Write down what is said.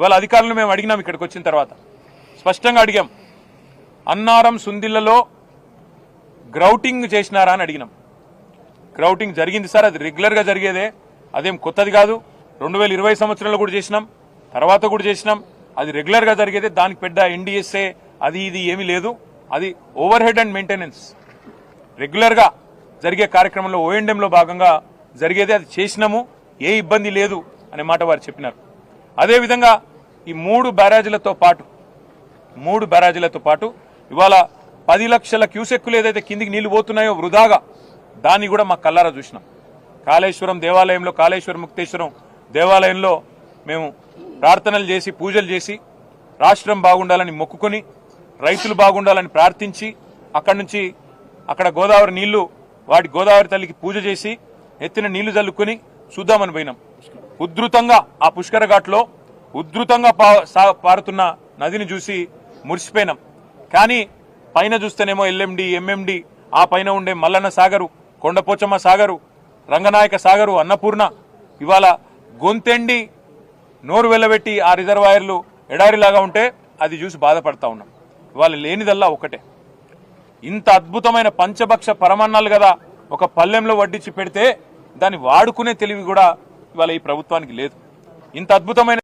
ఇవాళ అధికారులు మేము అడిగినాం ఇక్కడికి వచ్చిన తర్వాత. స్పష్టంగా అడిగాం. అన్నారం సుందిళ్ళలో గ్రౌటింగ్ చేసినారా అని అడిగినాం. గ్రౌటింగ్ జరిగింది సార్ అది రెగ్యులర్గా జరిగేదే. అదేం కొత్తది కాదు. రెండు వేల ఇరవై సంవత్సరంలో కూడా చేసినాం. తర్వాత కూడా చేసినాం. అది రెగ్యులర్గా జరిగేదే. దానికి పెద్ద ఎన్డీఎస్ఏ అది ఇది ఏమీ లేదు. అది ఓవర్ హెడ్ అండ్ మెయింటెనెన్స్. రెగ్యులర్గా జరిగే కార్యక్రమంలో ఓఎండ్ఎంలో భాగంగా జరిగేది. అది చేసినాము. ఏ ఇబ్బంది లేదు అనే మాట వారు చెప్పినారు. అదేవిధంగా ఈ మూడు బ్యారేజీలతో పాటు మూడు బ్యారేజీలతో పాటు ఇవాళ పది లక్షల క్యూసెక్కులు ఏదైతే కిందికి నీళ్ళు పోతున్నాయో వృధాగా దాన్ని కూడా మా కల్లారా చూసినాం. కాళేశ్వరం దేవాలయంలో కాళేశ్వరం ముక్తేశ్వరం దేవాలయంలో మేము ప్రార్థనలు చేసి పూజలు చేసి రాష్ట్రం బాగుండాలని మొక్కుకొని రైతులు బాగుండాలని ప్రార్థించి అక్కడి నుంచి అక్కడ గోదావరి నీళ్ళు వాటి గోదావరి తల్లికి పూజ చేసి ఎత్తిన నీళ్ళు చల్లుకొని చూద్దామని పోయినాం. ఉధృతంగా ఆ పుష్కర ఘాట్లో ఉధృతంగా పా- సా- పారుతున్న నదిని చూసి మురిసిపోయినాం. కానీ పైన చూస్తేనేమో ఎల్ఎండి ఎంఎండి ఆ పైన ఉండే మల్లన్న సాగరు కొండపోచమ్మ సాగరు రంగనాయక సాగరు అన్నపూర్ణ ఇవాళ గొంతెండి నోరు వెళ్ళబెట్టి ఆ రిజర్వాయర్లు ఎడారిలాగా ఉంటే అది చూసి బాధపడతా ఉన్నాం. ఇవాళ లేనిదల్లా ఒకటే ఇంత అద్భుతమైన పంచభక్ష పరమన్నాలు కదా ఒక పల్లెంలో వడ్డించి పెడితే దాన్ని వాడుకునే తెలివి కూడా ఇవాళ ఈ ప్రభుత్వానికి లేదు. ఇంత అద్భుతమైన